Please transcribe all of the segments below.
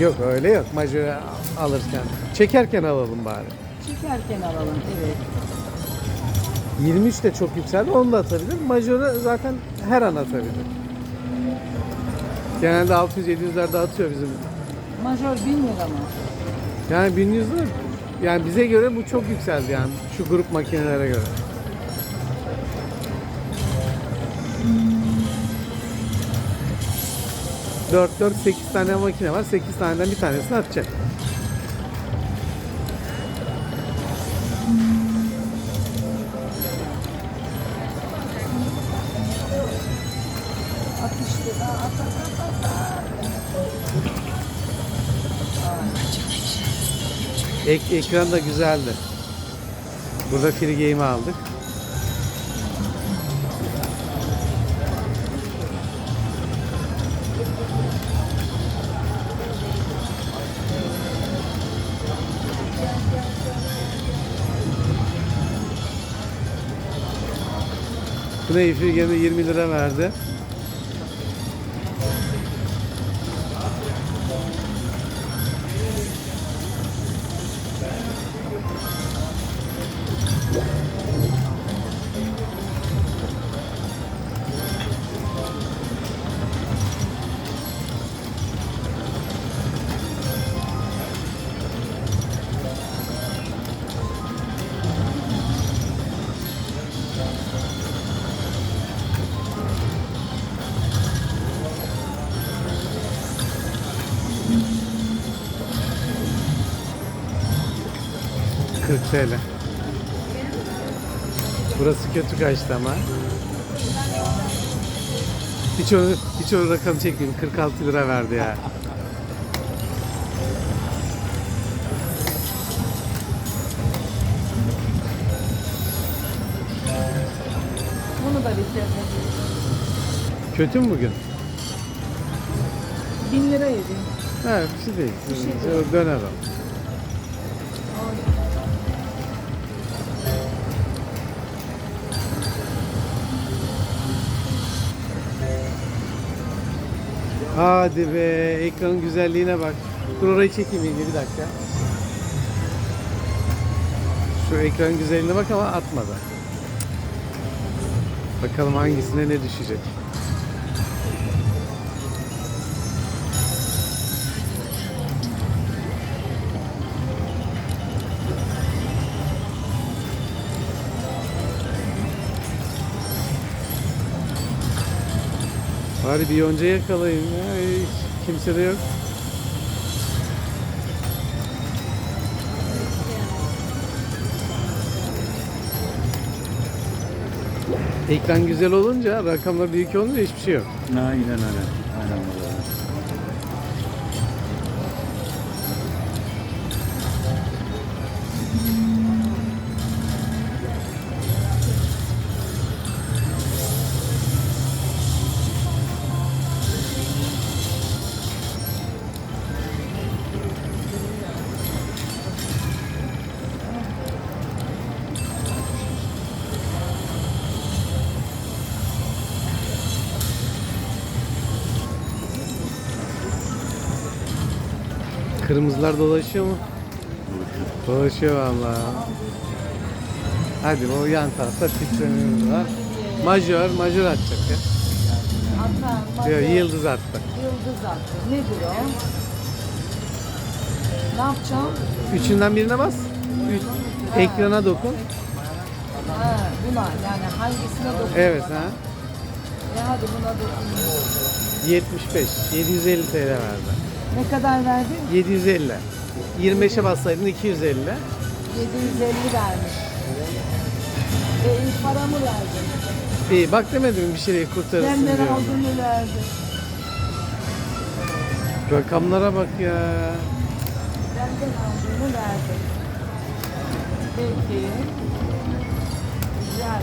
Yok öyle yok. Majör alırken. Çekerken alalım bari. Çekerken alalım evet. 23 de çok yükseldi. Onu da atabilir. Majörü zaten her an atabilir. Genelde 600-700'lerde atıyor bizim. Majör 1000 lira mı? Yani 1100 lira yani bize göre bu çok yükseldi yani şu grup makinelere göre. Dört dört sekiz tane makine var. Sekiz taneden bir tanesini atacak. Ek, ekran da güzeldi. Burada free game'i aldık. Free game'e 20 lira verdi. TL. Burası kötü kaçtı ama. Hiç onu, hiç o rakam çekmeyeyim. 46 lira verdi ya. Bunu da bitirdim. Kötü mü bugün? 1000 lira yedim. Ha bir şey değil. Bir şey O Döner o. Hadi be ekranın güzelliğine bak. Dur orayı çekeyim yenge bir dakika. Şu ekranın güzelliğine bak ama atmadı. Bakalım hangisine ne düşecek. Bari bir yonca yakalayayım ya. Hiç kimse de yok. Ekran güzel olunca, rakamlar büyük olunca hiçbir şey yok. Aynen öyle. Aynen öyle. Kırmızılar dolaşıyor mu? Dolaşıyor vallahi. Hadi o yan tarafta titrememiz var. Majör, majör atacak ya. Diyor, majör, yıldız attı. yıldız attı. Nedir o? Ne yapacağım? Üçünden birine bas. Üç, ekrana dokun. Ha, buna yani hangisine dokun? Evet ha. E hadi buna dokun. 75. 750 TL verdi. Ne kadar verdin? 750. 25'e bassaydın 250. 750 vermiş. E iyi paramı verdin. İyi bak demedim mi bir şeyi kurtarırsın Benden diyor. aldığını verdin. Rakamlara bak ya. Benden aldığını verdin. Peki. Güzel.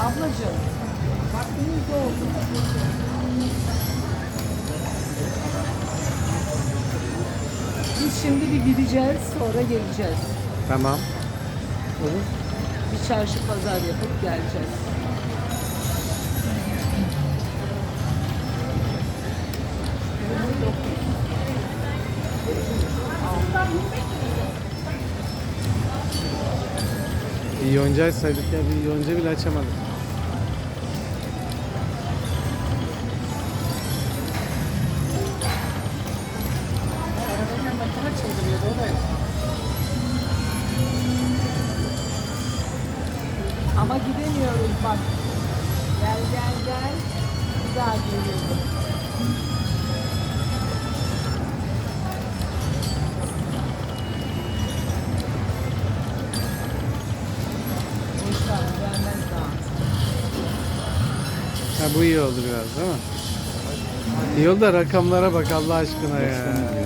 Ablacığım. Doldu. Biz şimdi bir gideceğiz, sonra geleceğiz. Tamam. Olur. Bir çarşı pazar yapıp geleceğiz. Bir yonca saydık ya bir yonca bile açamadık. Gel gel gelmez daha. Ha bu iyi oldu biraz değil mi? İyi oldu da rakamlara bak Allah aşkına ya.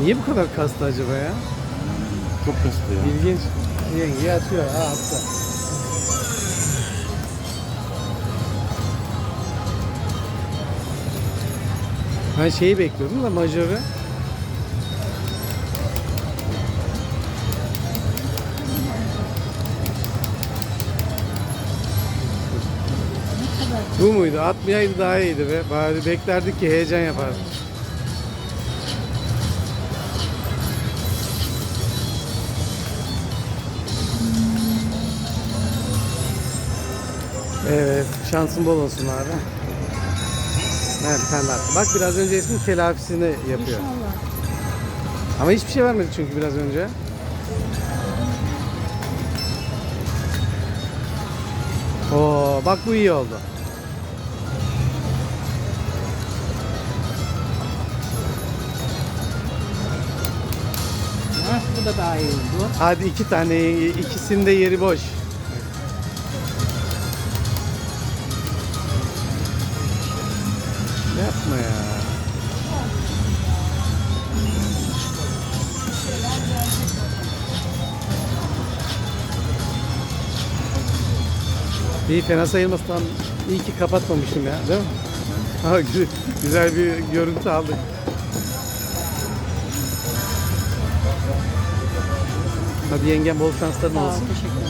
Niye bu kadar kastı acaba ya? Çok kastı ya. İlginç. Yenge atıyor ha attı. Ben şeyi bekliyordum da majörü. Bu muydu? Atmayaydı daha iyiydi be. Bari beklerdik ki heyecan yapardı. Evet, şansın bol olsun abi. Evet, daha attı. Bak biraz önce ismin telafisini yapıyor. İnşallah. Ama hiçbir şey vermedi çünkü biraz önce. Oo, bak bu iyi oldu. Bu da daha iyi oldu. Hadi iki tane, ikisinde yeri boş. Yapma ya. İyi fena sayılmaz tam iyi ki kapatmamışım ya değil mi? Ha, gü- güzel bir görüntü aldık. Hadi yengem bol şansların olsun. teşekkür